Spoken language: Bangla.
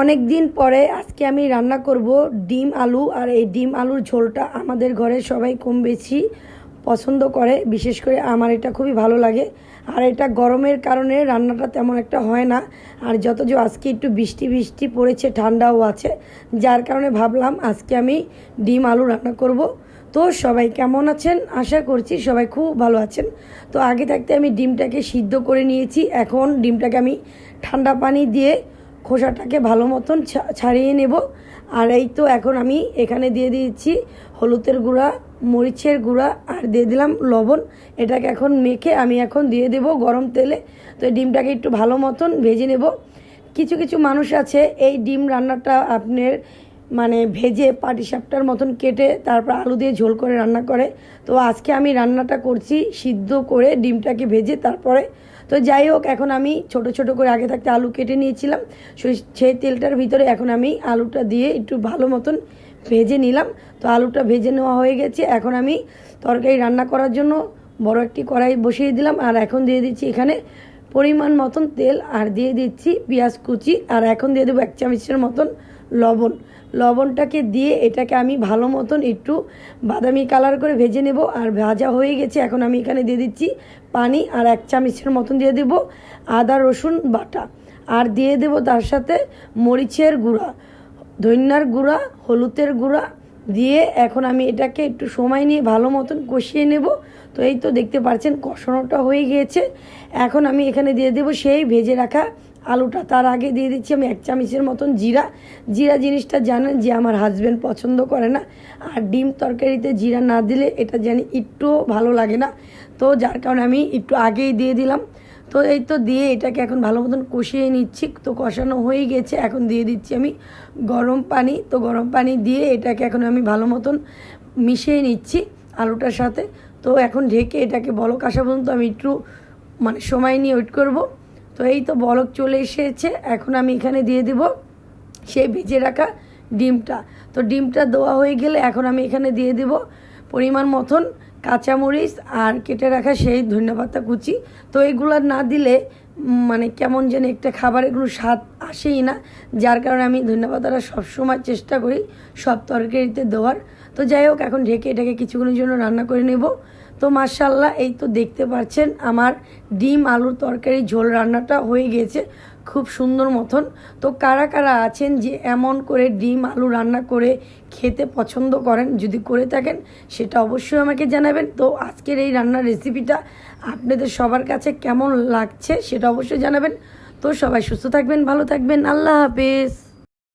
অনেক দিন পরে আজকে আমি রান্না করব ডিম আলু, আর এই ডিম আলুর ঝোলটা আমাদের ঘরে সবাই কম বেশি পছন্দ করে, বিশেষ করে আমার এটা খুবই ভালো লাগে। আর এটা গরমের কারণে রান্নাটা তেমন একটা হয় না, আর যত যে আজকে একটু বৃষ্টি বৃষ্টি পড়েছে, ঠান্ডাও আছে, যার কারণে ভাবলাম আজকে আমি ডিম আলু রান্না করব। তো সবাই কেমন আছেন? আশা করছি সবাই খুব ভালো আছেন। তো আগে থাকতে আমি ডিমটাকে সিদ্ধ করে নিয়েছি, এখন ডিমটাকে আমি ঠান্ডা পানি দিয়ে খোসাটাকে ভালো মতন ছাড়িয়ে নেব। আর এই তো এখন আমি এখানে দিয়ে দিয়েছি হলুদের গুঁড়া, মরিচের গুঁড়া আর দিয়ে দিলাম লবণ। এটাকে এখন মেখে আমি এখন দিয়ে দেব গরম তেলে। তো এই ডিমটাকে একটু ভালো মতন ভেজে নেব। কিছু কিছু মানুষ আছে, এই ডিম রান্নাটা আপনার মানে ভেজে পাটিসাপটার মতন কেটে তারপর আলু দিয়ে ঝোল করে রান্না করে। তো আজকে আমি রান্নাটা করছি সিদ্ধ করে ডিমটাকে ভেজে তারপরে। তো যাই হোক, এখন আমি ছোট ছোট করে আগে থাকতে আলু কেটে নিয়েছিলাম। সেই তেলটার ভিতরে এখন আমি আলুটা দিয়ে একটু ভালো মতন ভেজে নিলাম। তো আলুটা ভেজে নেওয়া হয়ে গেছে। এখন আমি তরকারি রান্না করার জন্য বড় একটি কড়াই বসিয়ে দিলাম। আর এখন দিয়ে দিচ্ছি এখানে পরিমাণ মতন তেল। আর দিয়ে দিচ্ছি পেঁয়াজ কুচি। আর এখন দিয়ে দেবো এক চামচের মতন লবণ। লবণটাকে দিয়ে এটাকে আমি ভালো মতন একটু বাদামি কালার করে ভেজে নেব। আর ভাজা হয়ে গেছে, এখন আমি এখানে দিয়ে দিচ্ছি পানি আর এক চামচের মতন দিয়ে দেব আদা, রসুন, বাটা। আর দিয়ে দেব তার সাথে মরিচের গুঁড়া, ধন্যার গুঁড়া, হলুদের গুঁড়া। দিয়ে এখন আমি এটাকে একটু সময় নিয়ে ভালো মতন কষিয়ে নেব। তো এই তো দেখতে পাচ্ছেন, কষানোটা হয়ে গিয়েছে এখন আমি এখানে দিয়ে দেবো সেই ভেজে রাখা আলুটা তার আগে দিয়ে দিচ্ছি। আমি এক চামচের মতন জিরা। জিরা জিনিসটা জানেন যে আমার হাজব্যান্ড পছন্দ করে না। আর ডিম তরকারিতে জিরা না দিলে এটা জানি একটুও ভালো লাগে না। তো যার কারণে আমি একটু আগেই দিয়ে দিলাম। তো এই তো দিয়ে এটাকে এখন ভালো মতন কষিয়ে নিচ্ছি। তো কষানো হয়ে গেছে। এখন দিয়ে দিচ্ছি আমি গরম পানি। তো গরম পানি দিয়ে এটাকে এখন আমি ভালো মতন মিশিয়ে নিচ্ছি আলুটার সাথে। তো এখন ঢেকে এটাকে বলক আসা পর্যন্ত আমি একটু মানে সময় নিয়ে ওয়েট করব। তো এই তো বলক চলে এসেছে। এখন আমি এখানে দিয়ে দেব সেই ভেজে রাখা ডিমটা। তো ডিমটা দেওয়া হয়ে গেলে এখন আমি এখানে দিয়ে দেব পরিমাণ মতন কাঁচামরিচ আর কেটে রাখা সেই ধন্যপাতা কুচি। তো এগুলো না দিলে মানে কেমন যেন একটা খাবারের কোনো স্বাদ আসেই না, যার কারণে আমি ধন্যপাতাটা সবসময় চেষ্টা করি সব তরকারিতে দেওয়ার। তো যাই হোক, এখন ঢেকে এটাকে কিছুক্ষণের জন্য রান্না করে নেব। তো মার্শাল্লাহ এই তো দেখতে পাচ্ছেন আমার ডিম আলুর তরকারি ঝোল রান্নাটা হয়ে গেছে খুব সুন্দর মতন। তো কারা কারা আছেন যে এমন করে ডিম আলু রান্না করে খেতে পছন্দ করেন, যদি করে থাকেন সেটা অবশ্যই আমাকে জানাবেন। তো আজকের এই রান্নার রেসিপিটা আপনাদের সবার কাছে কেমন লাগছে সেটা অবশ্যই জানাবেন। তো সবাই সুস্থ থাকবেন, ভালো থাকবেন, আল্লাহ হাফেজ।